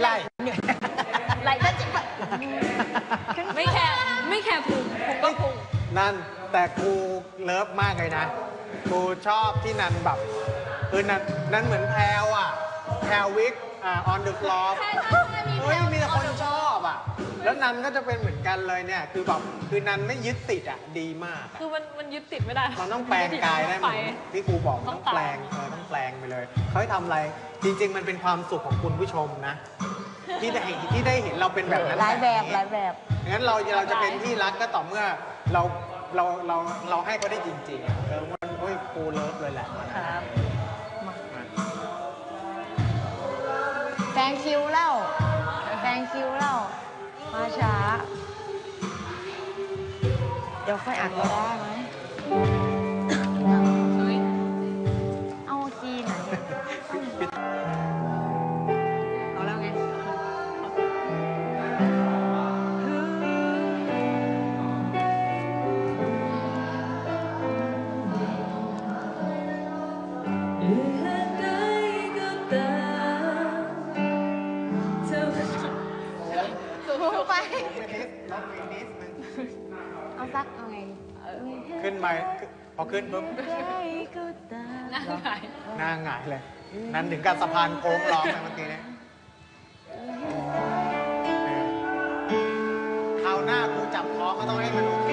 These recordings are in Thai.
ไล่ไหลก็จิบไม่แค่ไม่แค่พุงพุงก็พุงนั่นแต่กูเลิฟมากเลยนะ กูชอบที่นันแบบเออนันนันเหมือนแพลวอะแพลวิกอ่าออนเดอะฟลอร์ใช่ใช่มีแพลเฮ้ยมีแต่คนชอบ แล้วนันก็จะเป็นเหมือนกันเลยเนี่ย คือแบบคือนันไม่ยึดติดอะดีมากอะคือมันมันยึดติดไม่ได้มันต้องแปลงกายได้เหไปมือนที่ครูบอกต้ต้อองงตายแปลงเออต้องแปลงไปเลยเขาให้ทำอะไร จริง ๆ มันเป็นความสุขของคุณผู้ชมนะ ที่ได้เห็นที่ได้เห็นเราเป็นแบบนั้นหลายแบบนี้หลายแบบ งั้นเราเราจะเป็นที่รักก็ต่อเมื่อเราเราเราเราให้เขาได้จริงๆอะเออมันโอ้ยกูเลิฟเลยแหละ ครับ แซงคิวแล้วแซงคิวแล้ว มาช้า เดี๋ยวค่อยอัดก็ได้ไหมเอาคีย์ไหนอะเอาแล้วไงสู้ เอาสักเอาไงดีขึ้นไปพอขึ้นปุ๊บนั่งไงหน้าหงายเลย นั้นถึงกับสะพานโค้งร้องเลยเมื่อกี้เนี่ยเออคราวหน้ากูจับท้องก็ต้องให้มันโอเค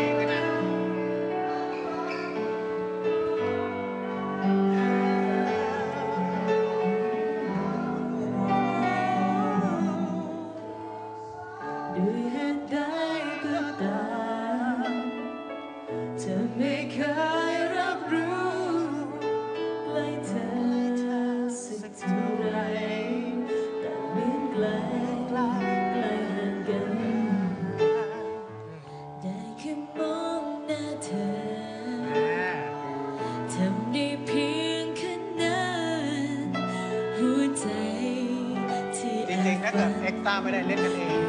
ถ้าเกิดเอ็กซ์ต้าไม่ได้เล่นกันเอง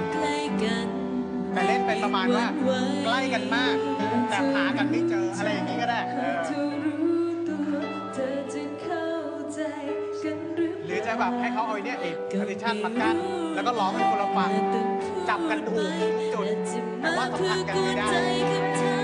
แต่เล่นเป็นประมาณว่าใกล้กันมาก แต่หากันไม่เจออะไรอย่างนี้ก็ได้หรือจะแบบให้เขาเอาอ้เนี่ยไอ้คอนดิชันมากั้นแล้วก็ร้องเป็นคนละฝั่งจับกันถูกจุดแต่ว่าสัมผัสกันไม่ได้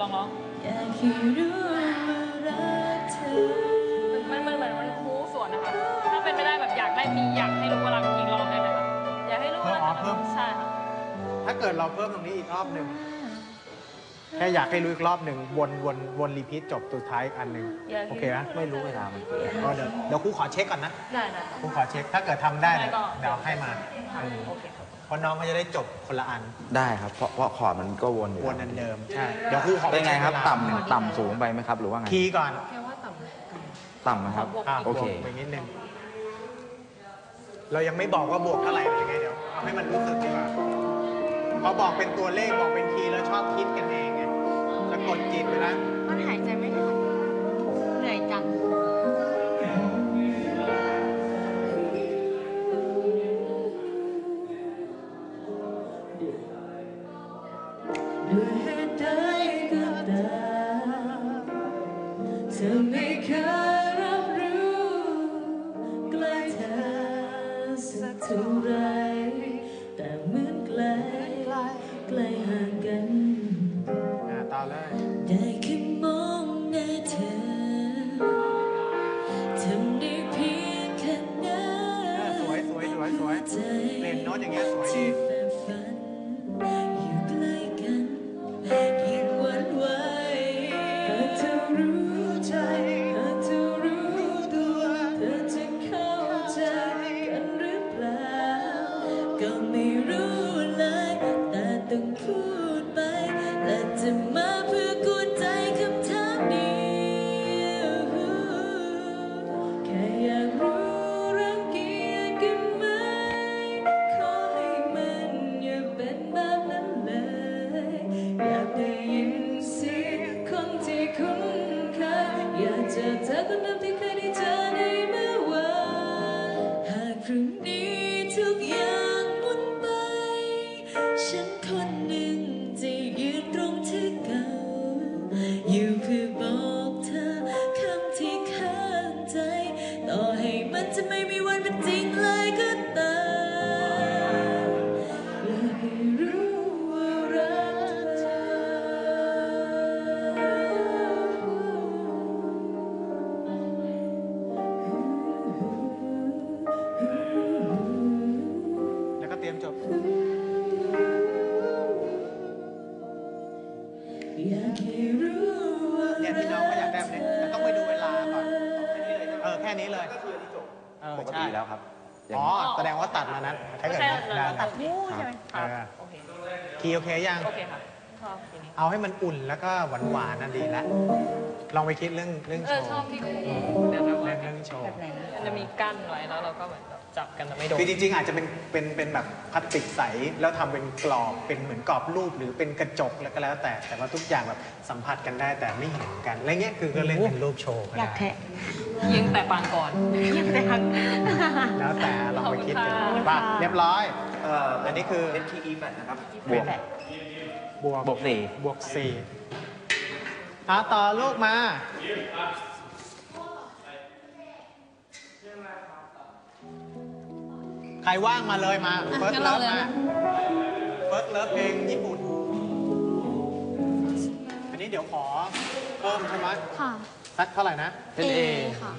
ลองร้องอยากให้รู้ว่ารักเธอมันมันเหมือนมันฮู้ส่วนนะคะ ถ้าเป็นไม่ได้แบบอยากได้มีอยากให้รู้ว่ารักจริงลองได้ไหมคะอยากให้รู้ว่ารักอ๋อเพิ่มใช่ค่ะถ้าเกิดเราเพิ่มตรงนี้อีกรอบหนึ่งแค่อยากให้รู้อีกรอบหนึ่งวนวนวนรีพีทจบสุดท้ายอีกอันหนึ่งอยากให้โอเคไหมไม่รู้เวลามันก็เดี๋ยวเดี๋ยวครูขอเช็คก่อนนะได้ได้ครูขอเช็คถ้าเกิดทำได้ได้เดี๋ยวก็เดี๋ยวให้มาโอเคค รับเพราะน้องเขาจะได้จบคนละอันได้ครับ เพราะเพราะคอร์ดมันก็วนอยู่วนอันเดิมใช่เดี๋ยวครูขอเป็นไงครับช็วลาต่ำต่ำสูงไปไหมครับ หรือว่าไงคีย์ก่อนต่ำไหมครับอะโอเคบวกไปนิดนึงเรายังไม่บอกว่าบวกเท่าไหร่เลยไงเดี๋ยวเอาให้มันรู้สึกดีกว่าพอบอกเป็นตัวเลขบอกเป็นคีย์แล้วชอบคิดกันเองไงสะกดจิตไปแล้วมันหายใจไม่ทันเหนื่ ด้วยเหตุใดก็ตามเธอไม่เคยรับรู้ใกล้เธอสักเท่าไรแต่เหมือนไกลไกลห่างกันอ่าต่อเลยได้แค่มองหน้าเธอทำได้เพียงแค่นั้เออนสวยสวยสวยสวยใจเปลี่ยนโน้ตอย่างเงี้ยสวยดี It's at the เนี่ยที่น้องก็อยากได้แบบนี้แต่ต้องไปดูเวลาก่อนเออแค่นี้เลยก็คืออปกใช่ติแล้วครับอ๋อแสดงว่าตัดมานั้นถ้าเกิดใช่เราตัดนิ้ใช่ไหมครับโอเคคีโอเคยัง โอเคค่ะชอบเอาให้มันอุ่นแล้วก็หวานหวานๆน่ะดีละลองไปคิดเรื่องเรื่องโชว์ชอบที่ก็เรื่องเรื่องโชว์มันจะมีกั้นไว้แล้วเราก็แบบ จับกันแต่ไม่โดน คือจริงๆอาจจะเป็นเป็นเป็นแบบพลาสติกใสแล้วทำเป็นกรอบเป็นเหมือนกรอบรูปหรือเป็นกระจกแล้วก็แล้วแต่แต่ว่าทุกอย่างแบบสัมผัสกันได้แต่ไม่เห็นกันอะไรเงี้ยคือก็เล่นเป็นรูปโชว์ก็อยากได้แทะยิงแต่ปางก่อน อยากแทะ แล้วแต่ลองไปคิดกันขอบคุณค่ะ ป่ะเรียบร้อยเอ่ออันนี้คือ NTE แปดนะครับ บวก บวกบวกสี่ บวกสี่อะต่อลูกมา ใครว่างมาเลยมา เฟิร์สงั้นเลิเราฟเลยมานะ เฟิร์สเลิฟเพลงญี่ปุ่น อันนี้เดี๋ยวขอเพิ่มใช่ไหมค่ะ สักเท่าไหร่นะ เป็น A ค่ะ